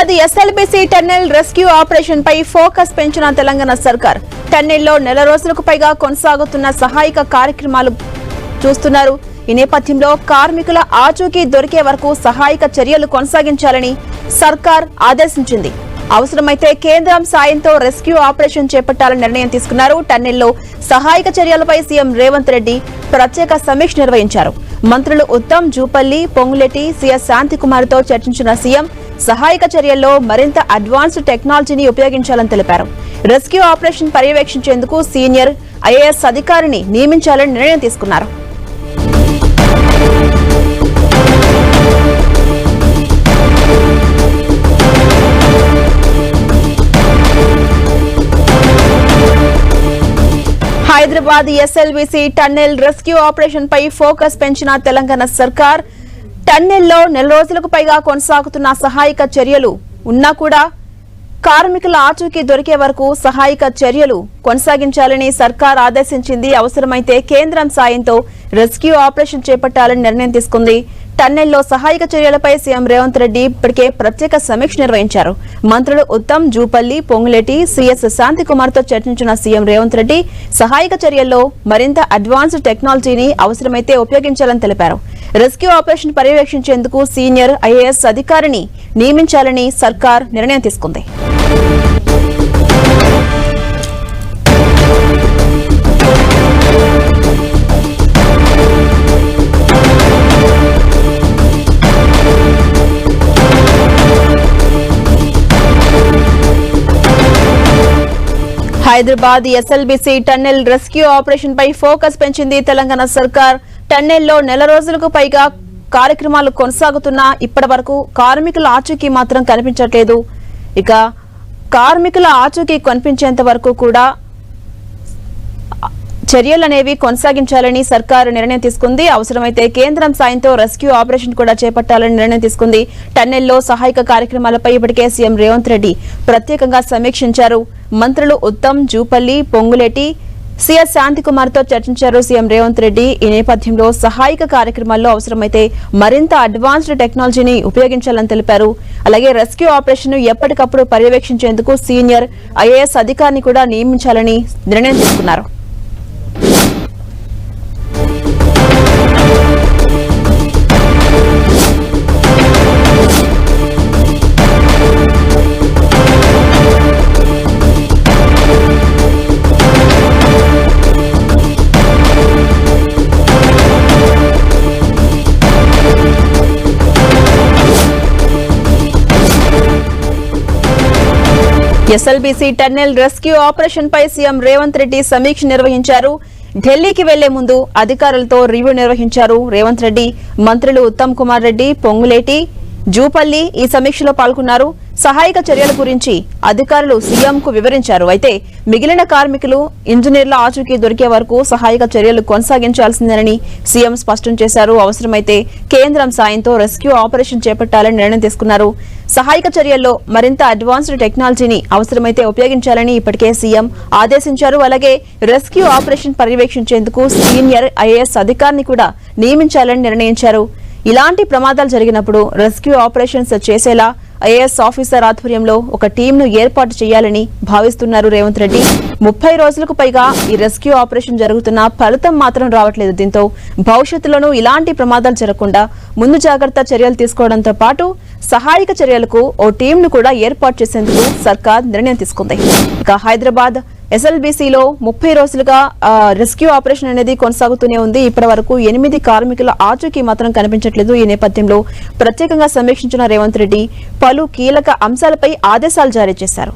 Hyderabad SLBC tunnel rescue operation పై focus పెంచిన తెలంగాణ సర్కార్. టన్నెల్లో నెల రోజులకు పైగా కొనసాగుతున్న సహాయక కార్యక్రమాలు చూస్తున్నారు. ఈ నేపథ్యంలో కార్మికుల ఆచూకీ దొరికే వరకు సహాయక చర్యలు కొనసాగించాలని సర్కార్ ఆదేశించింది. అవసరమైతే కేంద్రం సాయంతో రెస్క్యూ ఆపరేషన్ చేపట్టాలని నిర్ణయం తీసుకున్నారు. టన్నెల్లో సహాయక చర్యలపై సీఎం రేవంత్ రెడ్డి ప్రత్యేక సమీక్ష నిర్వహించారు. మంత్రులు ఉత్తమ్ జూపల్లి పొంగులెట్టి సీఎస్ శాంతికుమార్తో చర్చించిన సీఎం సహాయక చర్యల్లో మరింత అడ్వాన్స్డ్ టెక్నాలజీని ఉపయోగించాలని తెలిపారు. రెస్క్యూ ఆపరేషన్ పర్యవేక్షించేందుకు సీనియర్ ఐఏఎస్ అధికారిని నియమించాలని నిర్ణయం తీసుకున్నారు. Hyderabad SLBC tunnel rescue operation పై ఫోకస్ పెంచిన తెలంగాణ సర్కార్ టన్నెల్లో నెల రోజులకు పైగా కొనసాగుతున్న సహాయక చర్యలు ఉన్నా కూడా కార్మికుల ఆచూకీ దొరికే వరకు సహాయక చర్యలు కొనసాగించాలని సర్కార్ ఆదేశించింది. అవసరమైతే కేంద్రం సాయంతో రెస్క్యూ ఆపరేషన్ చేపట్టాలని నిర్ణయం తీసుకుంది. టన్నెల్లో సహాయక చర్యలపై సీఎం రేవంత్ రెడ్డి ఇప్పటికే ప్రత్యేక సమీక్ష నిర్వహించారు. మంత్రులు ఉత్తమ్ జూపల్లి పొంగులేటి సీఎస్ శాంతికుమార్తో చర్చించిన సీఎం రేవంత్ రెడ్డి సహాయక చర్యల్లో మరింత అడ్వాన్స్డ్ టెక్నాలజీని అవసరమైతే ఉపయోగించాలని తెలిపారు. రెస్క్యూ ఆపరేషన్ పర్యవేక్షించేందుకు సీనియర్ ఐఏఎస్ అధికారిని నియమించాలని సర్కార్ నిర్ణయం తీసుకుంది. Hyderabad SLBC tunnel rescue operation పై ఫోకస్ పెంచింది తెలంగాణ సర్కార్. టన్నెల్లో నెల రోజులకు పైగా కార్యక్రమాలు కొనసాగుతున్నా ఇప్పటి వరకు కార్మికుల ఆచూకీ మాత్రం కనిపించట్లేదు. ఇక కార్మికుల ఆచూకీ కనిపించేంత వరకు కూడా చర్యలు అనేవి కొనసాగించాలని సర్కారు నిర్ణయం తీసుకుంది. అవసరమైతే కేంద్రం సాయంతో రెస్క్యూ ఆపరేషన్ కూడా చేపట్టాలని నిర్ణయం తీసుకుంది. టన్నెల్లో సహాయక కార్యక్రమాలపై ఇప్పటికే సీఎం రేవంత్ రెడ్డి ప్రత్యేకంగా సమీక్షించారు. మంత్రులు ఉత్తమ్ జూపల్లి పొంగులేటి సీఎస్ శాంతికుమార్తో చర్చించారు సీఎం రేవంత్ రెడ్డి. ఈ నేపథ్యంలో సహాయక కార్యక్రమాల్లో అవసరమైతే మరింత అడ్వాన్స్డ్ టెక్నాలజీని ఉపయోగించాలని తెలిపారు. అలాగే రెస్క్యూ ఆపరేషన్ ఎప్పటికప్పుడు పర్యవేక్షించేందుకు సీనియర్ ఐఏఎస్ అధికారిని కూడా నియమించాలని నిర్ణయం తీసుకున్నారు. ఎస్ఎల్బీసీ టన్నెల్ రెస్క్యూ ఆపరేషన్ పై సీఎం రేవంత్ రెడ్డి సమీక్ష నిర్వహించారు. ఢిల్లీకి వెళ్ళే ముందు అధికారులతో రివ్యూ నిర్వహించారు రేవంత్ రెడ్డి. మంత్రులు ఉత్తమ్ కుమార్ రెడ్డి పొంగులేటి జూపల్లి ఈ సమీక్షలో పాల్గొన్నారు. సహాయక చర్యల గురించి అధికారులు సీఎం కు వివరించారు. అయితే మిగిలిన కార్మికులు ఇంజనీర్ల ఆచూకీ దొరికే వరకు సహాయక చర్యలు కొనసాగించాల్సిందేనని సీఎం స్పష్టం చేశారు. అవసరమైతే కేంద్రం సాయంతో రెస్క్యూ ఆపరేషన్ చేపట్టాలని నిర్ణయం తీసుకున్నారు. సహాయక చర్యల్లో మరింత అడ్వాన్స్డ్ టెక్నాలజీని అవసరమైతే ఉపయోగించాలని ఇప్పటికే సీఎం ఆదేశించారు. అలాగే రెస్క్యూ ఆపరేషన్ పర్యవేక్షించేందుకు సీనియర్ ఐఏఎస్ అధికారిని కూడా నియమించాలని నిర్ణయించారు. ఇలాంటి ప్రమాదాలు జరిగినప్పుడు రెస్క్యూ ఆపరేషన్స్ చేసేలా ఐఏఎస్ ఆఫీసర్ ఆధ్వర్యంలో ఒక టీంను ఏర్పాటు చేయాలని భావిస్తున్నారు రేవంత్ రెడ్డి. ముప్పై రోజులకు పైగా ఈ రెస్క్యూ ఆపరేషన్ జరుగుతున్నా ఫలితం మాత్రం రావట్లేదు. దీంతో భవిష్యత్తులోనూ ఇలాంటి ప్రమాదాలు జరగకుండా ముందు జాగ్రత్త చర్యలు తీసుకోవడంతో పాటు సహాయక చర్యలకు ఓ టీంను కూడా ఏర్పాటు చేసేందుకు సర్కార్ నిర్ణయం తీసుకుంది. ఇక హైదరాబాద్ ఎస్ఎల్బీసీలో ముప్పై రోజులుగా రెస్క్యూ ఆపరేషన్ అనేది కొనసాగుతూనే ఉంది. ఇప్పటి వరకు ఎనిమిది కార్మికుల ఆచూకీ మాత్రం కనిపించట్లేదు. ఈ నేపథ్యంలో ప్రత్యేకంగా సమీక్షించిన రేవంత్ రెడ్డి పలు కీలక అంశాలపై ఆదేశాలు జారీ చేశారు.